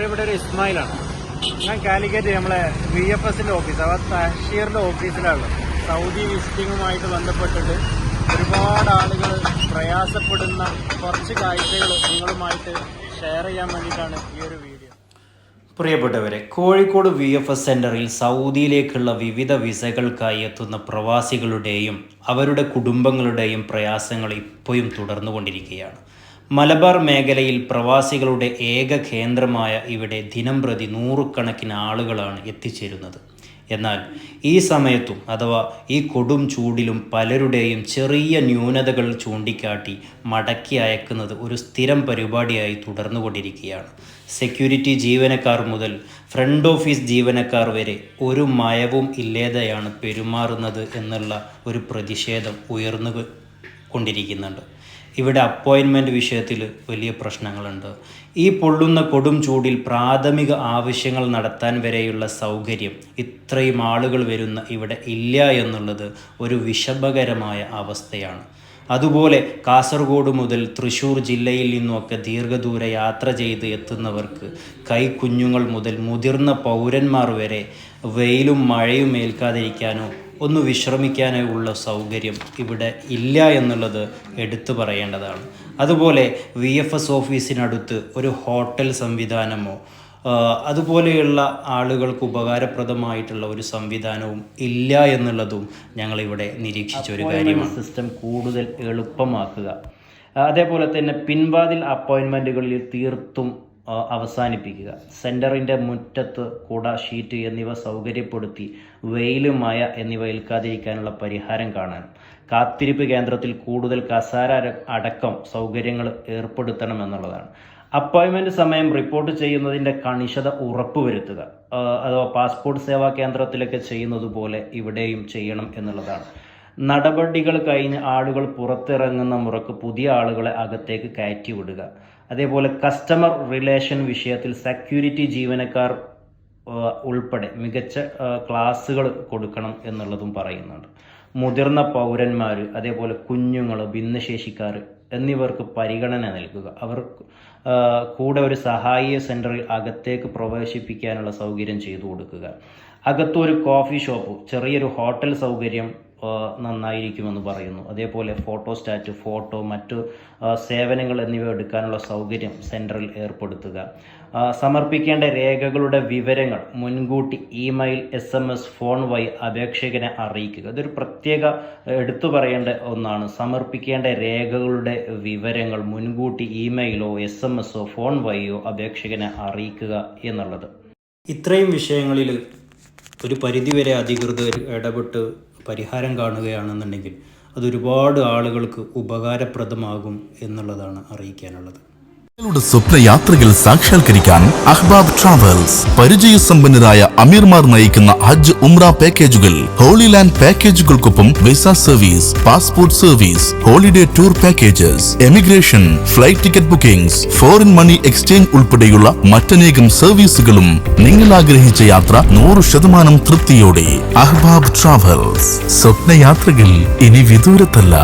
പ്രിയപ്പെട്ട ഒരു ഇസ്മായിലാണ്. ഞാൻ കാലിക്കറ്റ് നമ്മളെ വി എഫ് എസിന്റെ ഓഫീസ് അഥവാ തഹഷീറിന്റെ ഓഫീസിലാണ് സൗദി വിസിറ്റിങ്ങുമായിട്ട് ബന്ധപ്പെട്ടിട്ട് ഒരുപാട് ആളുകൾ പ്രയാസപ്പെടുന്ന കുറച്ച് കാഴ്ചകൾ നിങ്ങളുമായിട്ട് ഷെയർ ചെയ്യാൻ വേണ്ടിയിട്ടാണ് ഈ ഒരു വീഡിയോ പ്രിയപ്പെട്ടവരെ കോഴിക്കോട് വി എഫ് എസ് സെന്ററിൽ സൗദിയിലേക്കുള്ള വിവിധ വിസകൾക്കായി എത്തുന്ന പ്രവാസികളുടെയും അവരുടെ കുടുംബങ്ങളുടെയും പ്രയാസങ്ങൾ ഇപ്പോഴും തുടർന്നുകൊണ്ടിരിക്കുകയാണ്. മലബാർ മേഖലയിൽ പ്രവാസികളുടെ ഏക കേന്ദ്രമായ ഇവിടെ ദിനം പ്രതി നൂറുകണക്കിന് ആളുകളാണ് എത്തിച്ചേരുന്നത്. എന്നാൽ ഈ സമയത്തും അഥവാ ഈ കൊടും ചൂടിലും പലരുടെയും ചെറിയ ന്യൂനതകൾ ചൂണ്ടിക്കാട്ടി മടക്കി അയക്കുന്നത് ഒരു സ്ഥിരം പരിപാടിയായി തുടർന്നുകൊണ്ടിരിക്കുകയാണ്. സെക്യൂരിറ്റി ജീവനക്കാർ മുതൽ ഫ്രണ്ട് ഓഫീസ് ജീവനക്കാർ വരെ ഒരു മയവും ഇല്ലാതെയാണ് പെരുമാറുന്നത് എന്നുള്ള ഒരു പ്രതിഷേധം ഉയർന്നു കൊണ്ടിരിക്കുന്നുണ്ട്. ഇവിടെ അപ്പോയിൻമെന്റ് വിഷയത്തിൽ വലിയ പ്രശ്നങ്ങളുണ്ട്. ഈ പൊള്ളുന്ന കൊടും ചൂടിൽ പ്രാഥമിക ആവശ്യങ്ങൾ നടത്താൻ വരെയുള്ള സൗകര്യം ഇത്രയും ആളുകൾ വരുന്ന ഇവിടെ ഇല്ല എന്നുള്ളത് ഒരു വിഷമകരമായ അവസ്ഥയാണ്. അതുപോലെ കാസർഗോഡ് മുതൽ തൃശ്ശൂർ ജില്ലയിൽ നിന്നുമൊക്കെ ദീർഘദൂര യാത്ര ചെയ്ത് എത്തുന്നവർക്ക് കൈക്കുഞ്ഞുങ്ങൾ മുതൽ മുതിർന്ന പൗരന്മാർ വരെ വെയിലും മഴയും ഏൽക്കാതിരിക്കാനോ ഒന്ന് വിശ്രമിക്കാനോ ഉള്ള സൗകര്യം ഇവിടെ ഇല്ല എന്നുള്ളത് എടുത്തു പറയേണ്ടതാണ്. അതുപോലെ വി എഫ് എസ് ഓഫീസിനടുത്ത് ഒരു ഹോട്ടൽ സംവിധാനമോ അതുപോലെയുള്ള ആളുകൾക്ക് ഉപകാരപ്രദമായിട്ടുള്ള ഒരു സംവിധാനവും ഇല്ല എന്നുള്ളതും ഞങ്ങളിവിടെ നിരീക്ഷിച്ച ഒരു കാര്യമാണ്. സിസ്റ്റം കൂടുതൽ എളുപ്പമാക്കുക. അതേപോലെ തന്നെ പിൻവാതിൽ അപ്പോയിൻമെന്റുകളിൽ തീർത്തും അവസാനിപ്പിക്കുക. സെന്ററിന്റെ മുറ്റത്ത് കുട ഷീറ്റ് എന്നിവ സൗകര്യപ്പെടുത്തി വെയിലും മഴ എന്നിവ ഏൽക്കാതിരിക്കാനുള്ള പരിഹാരം കാണാൻ. കാത്തിരിപ്പ് കേന്ദ്രത്തിൽ കൂടുതൽ കസാര അടക്കം സൗകര്യങ്ങൾ ഏർപ്പെടുത്തണം എന്നുള്ളതാണ് അപ്പോയിൻമെന്റ് സമയം റിപ്പോർട്ട് ചെയ്യുന്നതിന്റെ കണിശത ഉറപ്പുവരുത്തുക. അഥവാ പാസ്പോർട്ട് സേവാ കേന്ദ്രത്തിലൊക്കെ ചെയ്യുന്നത് പോലെ ഇവിടെയും ചെയ്യണം എന്നുള്ളതാണ്. നടപടികൾ കഴിഞ്ഞ് ആളുകൾ പുറത്തിറങ്ങുന്ന മുറക്ക് പുതിയ ആളുകളെ അകത്തേക്ക് കയറ്റി വിടുക. അതേപോലെ കസ്റ്റമർ റിലേഷൻ വിഷയത്തിൽ സെക്യൂരിറ്റി ജീവനക്കാർ ഉൾപ്പെടെ മികച്ച ക്ലാസ്സുകൾ കൊടുക്കണം എന്നുള്ളതും പറയുന്നുണ്ട്. മുതിർന്ന പൗരന്മാർ അതേപോലെ കുഞ്ഞുങ്ങൾ ഭിന്നശേഷിക്കാർ എന്നിവർക്ക് പരിഗണന നൽകുക. അവർ കൂടെ ഒരു സഹായ സെന്ററിൽ അകത്തേക്ക് പ്രവേശിപ്പിക്കാനുള്ള സൗകര്യം ചെയ്തു കൊടുക്കുക. അകത്തൊരു കോഫി ഷോപ്പ് ചെറിയൊരു ഹോട്ടൽ സൗകര്യം നന്നായിരിക്കുമെന്ന് പറയുന്നു. അതേപോലെ ഫോട്ടോ സ്റ്റാറ്റ് ഫോട്ടോ മറ്റു സേവനങ്ങൾ എന്നിവ എടുക്കാനുള്ള സൗകര്യം സെൻട്രൽ ഏർപ്പെടുത്തുക. സമർപ്പിക്കേണ്ട രേഖകളുടെ വിവരങ്ങൾ മുൻകൂട്ടി email S M S phone വഴി അപേക്ഷകനെ അറിയിക്കുക. ഇതൊരു പ്രത്യേക എടുത്തു പറയേണ്ട ഒന്നാണ്. സമർപ്പിക്കേണ്ട രേഖകളുടെ വിവരങ്ങൾ മുൻകൂട്ടി ഇമെയിലോ എസ് എം എസോ ഫോൺ വഴിയോ അപേക്ഷകനെ അറിയിക്കുക എന്നുള്ളത്. ഇത്രയും വിഷയങ്ങളിൽ ഒരു പരിധിവരെ അധികൃതർ ഇടപെട്ട് പരിഹാരം കാണുകയാണെന്നുണ്ടെങ്കിൽ അതൊരുപാട് ആളുകൾക്ക് ഉപകാരപ്രദമാകും എന്നുള്ളതാണ് അറിയിക്കാനുള്ളത്. നിങ്ങളുടെ സ്വപ്ന യാത്രകൾ സാക്ഷാത്കരിക്കാൻ അഹ്ബാബ് ട്രാവൽസ് പരിചയസമ്പന്നരായ അമീർമാർ നയിക്കുന്ന ഹജ്ജ് ഉംറ പാക്കേജുകൾ. Holy land പാക്കേജുകൾക്കൊപ്പം visa service passport service holiday tour packages emigration flight ticket bookings foreign money exchange ഉൾപ്പെടെയുള്ള മറ്റനേകം സർവീസുകളും നിങ്ങൾ ആഗ്രഹിച്ച യാത്ര നൂറ് ശതമാനം തൃപ്തിയോടെ. അഹ്ബാബ് ട്രാവൽസ്. സ്വപ്നയാത്രകൾ ഇനി വിദൂരത്തല്ല.